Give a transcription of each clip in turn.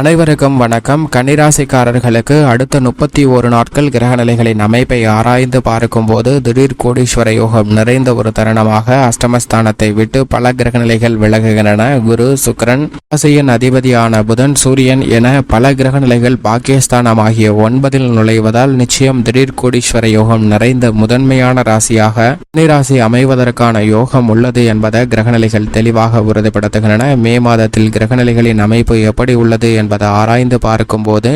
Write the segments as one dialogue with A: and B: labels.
A: அனைவருக்கும் வணக்கம். கன்னிராசிக்காரர்களுக்கு அடுத்த முப்பத்தி ஒரு நாட்கள் கிரகநிலைகளின் அமைப்பை ஆராய்ந்து பார்க்கும்போது திடீர் கோடீஸ்வர யோகம் நிறைந்த ஒரு தருணமாக அஷ்டமஸ்தானத்தை விட்டு பல கிரகநிலைகள் விலகுகின்றன. குரு சுக்கரன் ராசியின் அதிபதியான புதன் சூரியன் என பல கிரகநிலைகள் பாகிஸ்தானம் ஆகிய ஒன்பதில் நுழைவதால் நிச்சயம் திடீர் கோடீஸ்வர யோகம் நிறைந்த முதன்மையான ராசியாக கன்னிராசி அமைவதற்கான யோகம் உள்ளது என்பதை கிரகநிலைகள் தெளிவாக உறுதிப்படுத்துகின்றன. மே மாதத்தில் கிரகநிலைகளின் அமைப்பு எப்படி உள்ளது என்பதை ஆராய்ந்து பார்க்கும்போது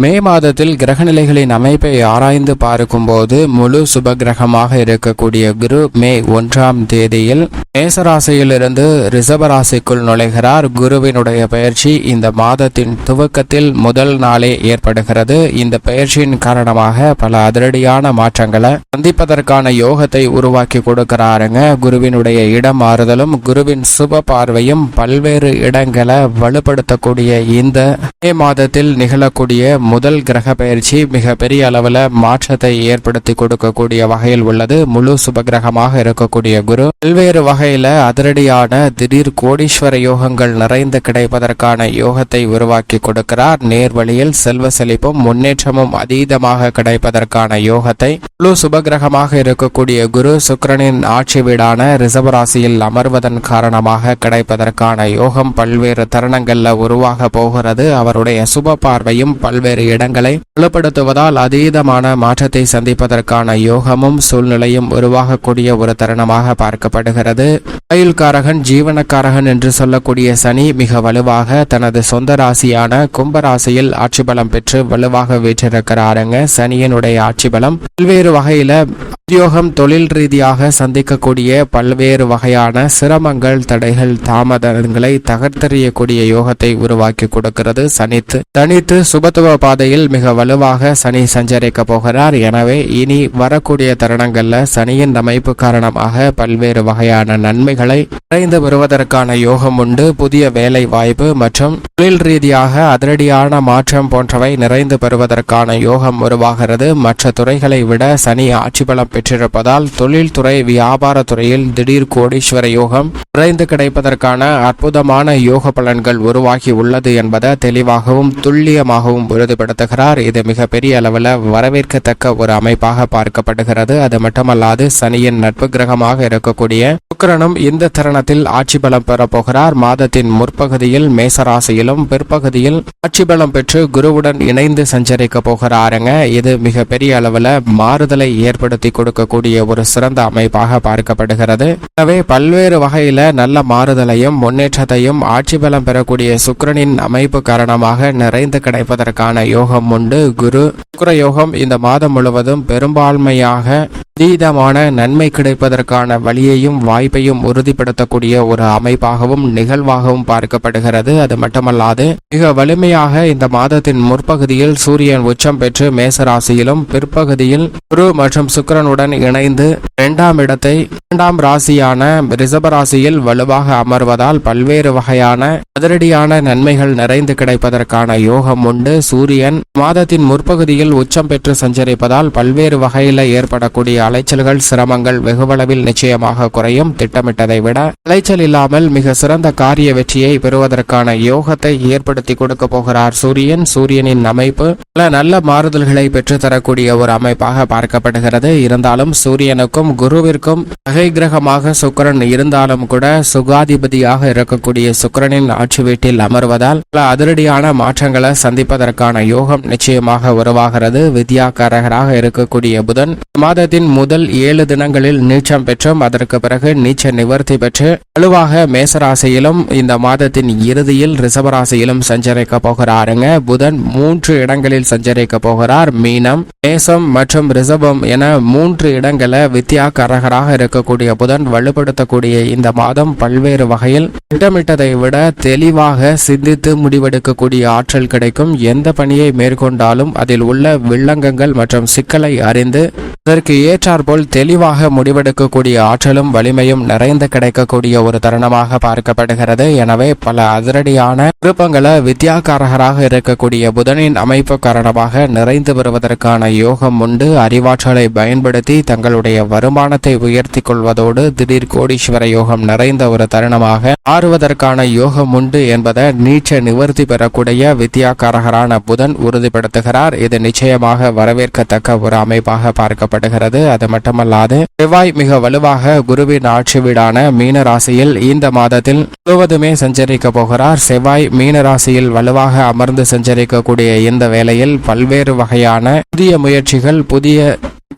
A: மே மாதத்தில் கிரகநிலைகளின் அமைப்பை ஆராய்ந்து பார்க்கும்போது முழு சுப கிரகமாக இருக்கக்கூடிய குரு மே ஒன்றாம் தேதியில் மேசராசியிலிருந்து ரிஷபராசிக்குள் நுழைகிறார். குருவினுடைய பயிற்சி இந்த மாதத்தின் துவக்கத்தில் முதல் நாளே ஏற்படுகிறது. இந்த பயிற்சியின் காரணமாக பல அதிரடியான மாற்றங்களை சந்திப்பதற்கான யோகத்தை உருவாக்கி கொடுக்கிறாருங்க. குருவினுடைய இடம் மாறுதலும் குருவின் சுப பார்வையும் பல்வேறு இடங்களை வலுப்படுத்தக்கூடிய இந்த மே மாதத்தில் நிகழக்கூடிய முதல் கிரக பயிற்சி மிக பெரிய அளவில் மாற்றத்தை ஏற்படுத்தி கொடுக்கக்கூடிய வகையில் உள்ளது. முழு சுபகிரகமாக இருக்கக்கூடிய குரு. பல்வேறு வகையில அதிரடியான திடீர் கோடீஸ்வர யோகங்கள் நிறைந்து கிடைப்பதற்கான யோகத்தை உருவாக்கி கொடுக்கிறார். நேர்வழியில் செல்வ செழிப்பும் முன்னேற்றமும் அதீதமாக கிடைப்பதற்கான யோகத்தை முழு சுபகிரகமாக இருக்கக்கூடிய குரு சுக்கரனின் ஆட்சி வீடான ரிசவராசியில் அமர்வதன் காரணமாக கிடைப்பதற்கான யோகம் பல்வேறு தருணங்கள்ல உருவாக போகிறது. அவருடைய சுப பார்வையும் பல்வேறு பல்வேறு இடங்களை வலுப்படுத்துவதால் அதீதமான மாற்றத்தை சந்திப்பதற்கான யோகமும் சூழ்நிலையும் உருவாகக்கூடிய ஒரு தருணமாக பார்க்கப்படுகிறது. ஆயுள்காரகன் ஜீவனக்காரகன் என்று சொல்லக்கூடிய சனி மிக வலுவாக தனது சொந்த ராசியான கும்பராசியில் ஆட்சி பலம் பெற்று வலுவாக வீற்றிருக்கிறாருங்க. சனியினுடைய ஆட்சி பலம் பல்வேறு வகையில உத்தியோகம் தொழில் ரீதியாக சந்திக்கக்கூடிய பல்வேறு வகையான சிரமங்கள் தடைகள் தாமதங்களை தகர்த்தறியக்கூடிய யோகத்தை உருவாக்கி கொடுக்கிறது. சனித்து தனித்து சுபத்துவ பாதையில் மிக வலுவாக சனி சஞ்சரிக்க போகிறார். எனவே இனி வரக்கூடிய தருணங்கள்ல சனியின் அமைப்பு காரணமாக பல்வேறு வகையான நன்மைகளை நிறைந்து வருவதற்கான யோகம் உண்டு. புதிய வேலை வாய்ப்பு மற்றும் தொழில் ரீதியாக அதிரடியான மாற்றம் போன்றவை நிறைந்து பெறுவதற்கான யோகம் உருவாகிறது. மற்ற துறைகளை விட சனி ஆட்சி பலம் பெற்றிருப்பதால் தொழில்துறை வியாபார துறையில் திடீர் கோடீஸ்வர யோகம் நிறைந்து கிடைப்பதற்கான அற்புதமான யோக பலன்கள் உருவாகி உள்ளது என்பதை தெளிவாகவும் துல்லியமாகவும் உறுதிப்படுத்துகிறார் இது மிகப்பெரிய அளவில் வரவேற்கத்தக்க ஒரு அமைப்பாக பார்க்கப்படுகிறது. அது மட்டுமல்லாது சனியின் நட்பு கிரகமாக இருக்கக்கூடிய சுக்கிரனும் இந்த தருணத்தில் ஆட்சி பலம் பெறப்போகிறார் மாதத்தின் முற்பகுதியில் மேசராசியிலும் பிற்பகுதியில் ஆட்சி பலம் பெற்று குருவுடன் இணைந்து சஞ்சரிக்க போகிறாருங்க. இது மிகப்பெரிய அளவில் மாறுதலை ஏற்படுத்தி கொடுக்கக்கூடிய ஒரு சிறந்த அமைப்பாக பார்க்கப்படுகிறது. எனவே பல்வேறு வகையில நல்ல மாறுதலையும் முன்னேற்றத்தையும் ஆட்சி பலம் பெறக்கூடிய சுக்கிரனின் அமைப்பு காரணமாக நிறைந்து கிடைப்பதற்கான யோகம் உண்டு. குரு சுக்கர யோகம் இந்த மாதம் முழுவதும் பெரும்பான்மையாக அதீதமான நன்மை கிடைப்பதற்கான வழியையும் வாய்ப்பையும் உறுதிப்படுத்தக்கூடிய ஒரு அமைப்பாகவும் நிகழ்வாகவும் பார்க்கப்படுகிறது. அது மட்டுமல்லாது மிக வலிமையாக இந்த மாதத்தின் முற்பகுதியில் சூரியன் உச்சம் பெற்று மேசராசியிலும் பிற்பகுதியில் குரு மற்றும் சுக்கரனுடன் இணைந்து இரண்டாம் இடத்தை இரண்டாம் ராசியான ரிஷப ராசியில் வலுவாக அமர்வதால் பல்வேறு வகையான அதிரடியான நன்மைகள் நிறைந்து கிடைப்பதற்கான யோகம் உண்டு. சூரிய சூரியன் மாதத்தின் முற்பகுதியில் உச்சம் பெற்று சஞ்சரிப்பதால் பல்வேறு வகையில ஏற்படக்கூடிய அலைச்சல்கள் சிரமங்கள் வெகுவளவில் நிச்சயமாக குறையும். திட்டமிட்டதை விட அலைச்சல் இல்லாமல் மிக சிறந்த காரிய வெற்றியை பெறுவதற்கான யோகத்தை ஏற்படுத்தி கொடுக்க போகிறார் சூரியன். சூரியனின் அமைப்பு பல நல்ல மாறுதல்களை பெற்றுத்தரக்கூடிய ஒரு அமைப்பாக பார்க்கப்படுகிறது. இருந்தாலும் சூரியனுக்கும் குருவிற்கும் வகை கிரகமாக சுக்கிரன் இருந்தாலும் கூட சுகாதிபதியாக இருக்கக்கூடிய சுக்கிரனின் ஆட்சி வீட்டில் அமர்வதால் பல அதிரடியான மாற்றங்களை சந்திப்பதற்கான யோகம் நிச்சயமாக உருவாகிறது. வித்யாகாரகராக இருக்கக்கூடிய புதன் மாதத்தின் முதல் ஏழு தினங்களில் நீச்சம் பெற்றும் அதற்கு பிறகு நீச்ச நிவர்த்தி பெற்று வலுவாக மேசராசியிலும் இந்த மாதத்தின் இறுதியில் ரிசவராசியிலும் சஞ்சரிக்க போகிறாருங்க. புதன் மூன்று இடங்களில் சஞ்சரிக்க போகிறார். மீனம் மேசம் மற்றும் ரிசபம் என மூன்று இடங்களை வித்யாகாரகராக இருக்கக்கூடிய புதன் வலுப்படுத்தக்கூடிய இந்த மாதம் பல்வேறு வகையில் திட்டமிட்டதை விட தெளிவாக சிந்தித்து முடிவெடுக்கக்கூடிய ஆற்றல் கிடைக்கும். எந்த பணியை மேற்கொண்டாலும் அதில் உள்ள வில்லங்கங்கள் மற்றும் சிக்கலை அறிந்து அதற்கு ஏற்றாற்போல் தெளிவாக முடிவெடுக்கக்கூடிய ஆற்றலும் வலிமையும் நிறைந்து கிடைக்கக்கூடிய ஒரு தருணமாக பார்க்கப்படுகிறது. எனவே பல அதிரடியான விருப்பங்களை வித்யாகாரகராக இருக்கக்கூடிய புதனின் அமைப்பு காரணமாக நிறைந்து வருவதற்கான யோகம் உண்டு. அறிவாற்றலை பயன்படுத்தி தங்களுடைய வருமானத்தை உயர்த்தி கொள்வதோடு திடீர் கோடீஸ்வர யோகம் நிறைந்த ஒரு தருணமாக மாறுவதற்கான யோகம் உண்டு என்பதை நீச்ச நிவர்த்தி பெறக்கூடிய வித்யாகாரகரான புதன் உறுதிப்படுத்துகிறார். இது நிச்சயமாக வரவேற்கத்தக்க ஒரு அமைப்பாக பார்க்கப்படுகிறது. அது மட்டுமல்லாது செவ்வாய் மிக வலுவாக குருவின் ஆட்சி வீடான மீன ராசியில் இந்த மாதத்தில் முழுவதுமே சஞ்சரிக்க போகிறார். செவ்வாய் மீன ராசியில் வலுவாக அமர்ந்து சஞ்சரிக்கக்கூடிய இந்த வேளையில் பல்வேறு வகையான புதிய முயற்சிகள் புதிய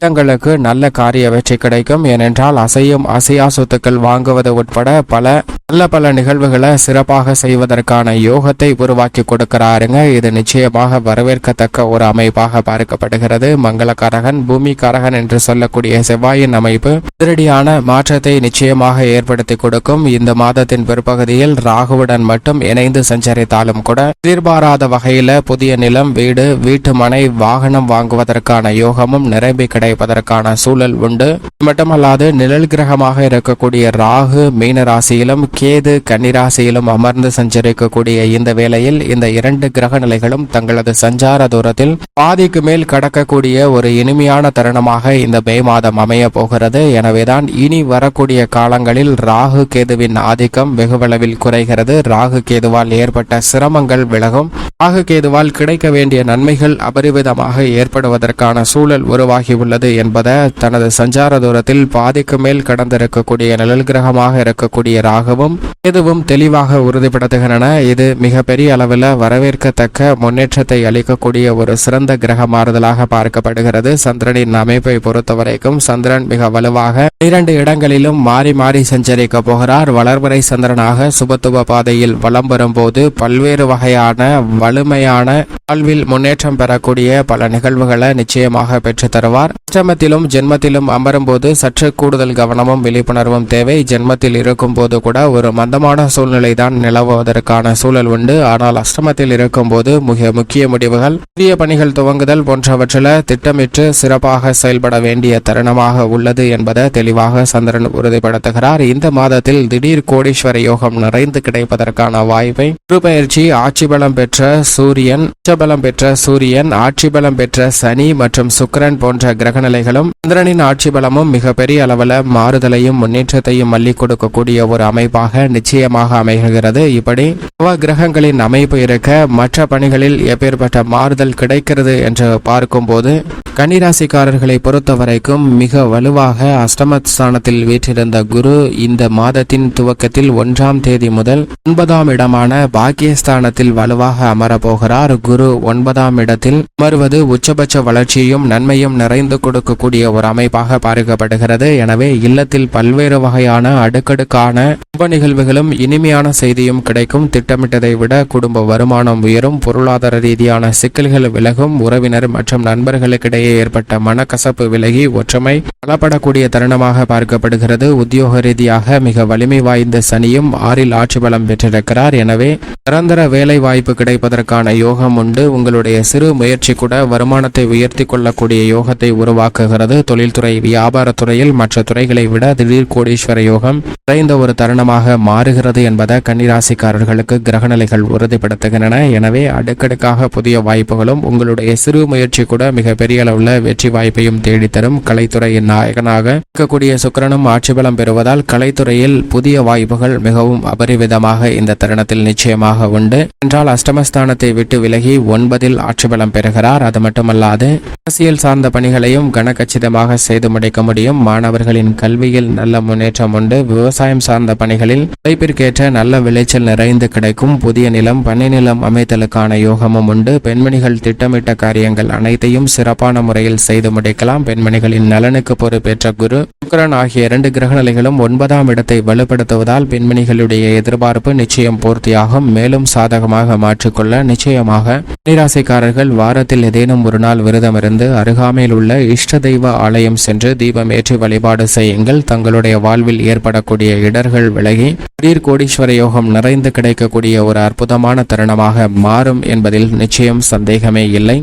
A: திட்டங்களுக்கு நல்ல காரிய வெற்றி கிடைக்கும். ஏனென்றால் அசையும் அசையா சொத்துக்கள் வாங்குவது உட்பட பல நல்ல பல நிகழ்வுகளை சிறப்பாக செய்வதற்கான யோகத்தை உருவாக்கி கொடுக்கிறாருங்க. இது நிச்சயமாக வரவேற்கத்தக்க ஒரு அமைப்பாக பார்க்கப்படுகிறது. மங்களகாரகன் பூமிகாரகன் என்று சொல்லக்கூடிய செவ்வாயின் அமைப்பு திருடியான மாற்றத்தை நிச்சயமாக ஏற்படுத்தி கொடுக்கும். இந்த மாதத்தின் பிற்பகுதியில் ராகுவுடன் மட்டும் இணைந்து சஞ்சரித்தாலும் கூட எதிர்பாராத வகையில புதிய நிலம் வீடு வீட்டு மனை வாகனம் வாங்குவதற்கான யோகமும் நிரம்பி கிடைப்பதற்கான சூழல் உண்டு. மட்டுமல்லாது நிழல் கிரகமாக இருக்கக்கூடிய ராகு மீன ராசியிலும் கேது கன்னிராசியிலும் அமர்ந்து சஞ்சரிக்கக்கூடிய இந்த வேளையில் இந்த இரண்டு கிரக நிலைகளும் தங்களது சஞ்சார தூரத்தில் பாதிக்கு மேல் கடக்கக்கூடிய ஒரு இனிமையான தருணமாக இந்த மே மாதம் அமைய போகிறது. எனவேதான் இனி வரக்கூடிய காலங்களில் ராகு கேதுவின் ஆதிக்கம் வெகுவளவில் குறைகிறது. ராகு கேதுவால் ஏற்பட்ட சிரமங்கள் விலகும். ராகு கேதுவால் கிடைக்க வேண்டிய நன்மைகள் அபரிவிதமாக ஏற்படுவதற்கான சூழல் உருவாகியுள்ளது உள்ளது என்பதை தனது சஞ்சார தூரத்தில் பாதிக்கு மேல் கடந்திருக்கக்கூடிய நிழல் கிரகமாக இருக்கக்கூடிய ராகவும் கேதுவும் தெளிவாக உறுதிப்படுத்துகின்றன. இது மிகப்பெரிய அளவில் வரவேற்கத்தக்க முன்னேற்றத்தை அளிக்கக்கூடிய ஒரு சிறந்த கிரக மாறுதலாக பார்க்கப்படுகிறது. சந்திரனின் அமைப்பை பொறுத்தவரைக்கும் சந்திரன் மிக வலுவாக இரண்டு இடங்களிலும் மாறி மாறி சஞ்சரிக்க போகிறார். வளர்வரை சந்திரனாக சுபத்துவ பாதையில் வலம் வரும்போது பல்வேறு வகையான வலிமையான வாழ்வில் முன்னேற்றம் பெறக்கூடிய பல நிகழ்வுகளை நிச்சயமாக பெற்று தருவார். அஷ்டமத்திலும் ஜென்மத்திலும் அமரும்போது சற்று கூடுதல் கவனமும் விழிப்புணர்வும் தேவை. ஜென்மத்தில் இருக்கும் போது கூட ஒரு மந்தமான சூழ்நிலை தான் நிலவுவதற்கான சூழல் உண்டு. ஆனால் அஷ்டமத்தில் இருக்கும் போது மிக முக்கிய முடிவுகள் புதிய பணிகள் துவங்குதல் போன்றவற்றில் திட்டமிட்டு சிறப்பாக செயல்பட வேண்டிய தருணமாக உள்ளது என்பதை தெளிவாக சந்திரன் உறுதிப்படுத்துகிறார். இந்த மாதத்தில் திடீர் கோடீஸ்வர யோகம் நிறைந்து கிடைப்பதற்கான வாய்ப்பை குருபெயர்ச்சி ஆட்சி பலம் பெற்ற சூரியன் உச்சபலம் பெற்ற சூரியன் ஆட்சி பலம் பெற்ற சனி மற்றும் சுக்கிரன் போன்ற கிரகநிலைகளும் சந்திரனின் ஆட்சி பலமும் மிகப்பெரிய அளவில் மாறுதலையும் முன்னேற்றத்தையும் மல்லி கொடுக்கக்கூடிய ஒரு அமைப்பாக நிச்சயமாக அமைகிறது. இப்படி நவ கிரகங்களின் அமைப்பு இருக்க மற்ற பணிகளில் எப்பேற்பட்ட மாறுதல் கிடைக்கிறது என்று பார்க்கும்போது கன்னிராசிக்காரர்களை பொறுத்தவரைக்கும் மிக வலுவாக அஷ்டமஸ்தானத்தில் வீற்றிருந்த குரு இந்த மாதத்தின் துவக்கத்தில் ஒன்றாம் தேதி முதல் ஒன்பதாம் இடமான பாக்கியஸ்தானத்தில் வலுவாக அமரப்போகிறார். குரு ஒன்பதாம் இடத்தில் அமர்வது உச்சபட்ச வளர்ச்சியும் நன்மையும் நிறைந்து கொடுக்கக்கூடிய ஒரு அமைப்பாக பார்க்கப்படுகிறது. எனவே இல்லத்தில் பல்வேறு வகையான அடுக்கடுக்கான உப நிகழ்வுகளும் இனிமையான செய்தியும் கிடைக்கும். திட்டமிட்டதை விட குடும்ப வருமானம் உயரும் பொருளாதார ரீதியான சிக்கல்கள் விலகும் உறவினர் மற்றும் நண்பர்களுக்கிடையே ஏற்பட்ட மனக்கசப்பு விலகி ஒற்றுமை பலப்படக்கூடிய தருணமாக பார்க்கப்படுகிறது. உத்தியோக ரீதியாக மிக வலிமை வாய்ந்த சனியும் ஆறில் ஆட்சி பலம் பெற்றிருக்கிறார். எனவே நிரந்தர வேலை வாய்ப்பு கிடைப்பதற்கான யோகம் உண்டு. உங்களுடைய சிறு முயற்சி கூட வருமானத்தை உயர்த்தி கொள்ளக்கூடிய யோகத்தை உருவாக்குகிறது. தொழில்துறை வியாபாரத்துறையில் மற்ற துறைகளை விட திடீர் கோடீஸ்வர யோகம் குறைந்த ஒரு தருணமாக மாறுகிறது என்பதை கன்னிராசிக்காரர்களுக்கு கிரகநிலைகள் உறுதிப்படுத்துகின்றன. எனவே அடுக்கடுக்காக புதிய வாய்ப்புகளும் உங்களுடைய சிறு முயற்சி கூட மிகப்பெரிய அளவில் வெற்றி வாய்ப்பையும் தேடித்தரும். கலைத்துறையின் நாயகனாக இருக்கக்கூடிய சுக்கிரனும் ஆட்சி பலம் பெறுவதால் கலைத்துறையில் புதிய வாய்ப்புகள் மிகவும் அபரிவிதமாக இந்த தருணத்தில் நிச்சயமாக உண்டு. என்றால் அஷ்டமஸ்தானத்தை விட்டு விலகி ஒன்பதில் ஆட்சி பலம் பெறுகிறார். அது மட்டுமல்லாது அரசியல் சார்ந்த பணிகளையும் கனகச்சிதமாக செய்து முடிக்க முடியும். மாணவர்களின் கல்வியில் நல்ல முன்னேற்றம் உண்டு. விவசாயம் சார்ந்த பணிகளில் உழைப்பிற்கேற்ற நல்ல விளைச்சல் நிறைந்து கிடைக்கும். புதிய நிலம் பண்ணை நிலம் அமைத்தலுக்கான யோகமும் உண்டு. பெண்மணிகள் திட்டமிட்ட காரியங்கள் அனைத்தையும் சிறப்பான முறையில் செய்து முடிக்கலாம். பெண்மணிகளின் நலனுக்கு பொறுப்பேற்ற குரு. சுக்கரன் ஆகிய இரண்டு கிரகநிலைகளும் ஒன்பதாம் இடத்தை வலுப்படுத்துவதால் பெண்மணிகளுடைய எதிர்பார்ப்பு நிச்சயம் பூர்த்தியாகும். மேலும் சாதகமாக மாற்றிக்கொள்ள நிச்சயமாக நீராசைக்காரர்கள் வாரத்தில் ஏதேனும் ஒரு நாள் விரதம் இருந்து அருகாமையில் உள்ள இஷ்ட தெய்வ ஆலயம் சென்று தீபமேற்றி வழிபாடு செய்யுங்கள். தங்களுடைய வாழ்வில் ஏற்படக்கூடிய இடர்கள் விலகி கோடீஸ்வர யோகம் நிறைந்து கிடைக்க கூடிய ஒரு அற்புதமான தருணமாக மாறும் என்பதில் நிச்சயம் சந்தேகமே இல்லை.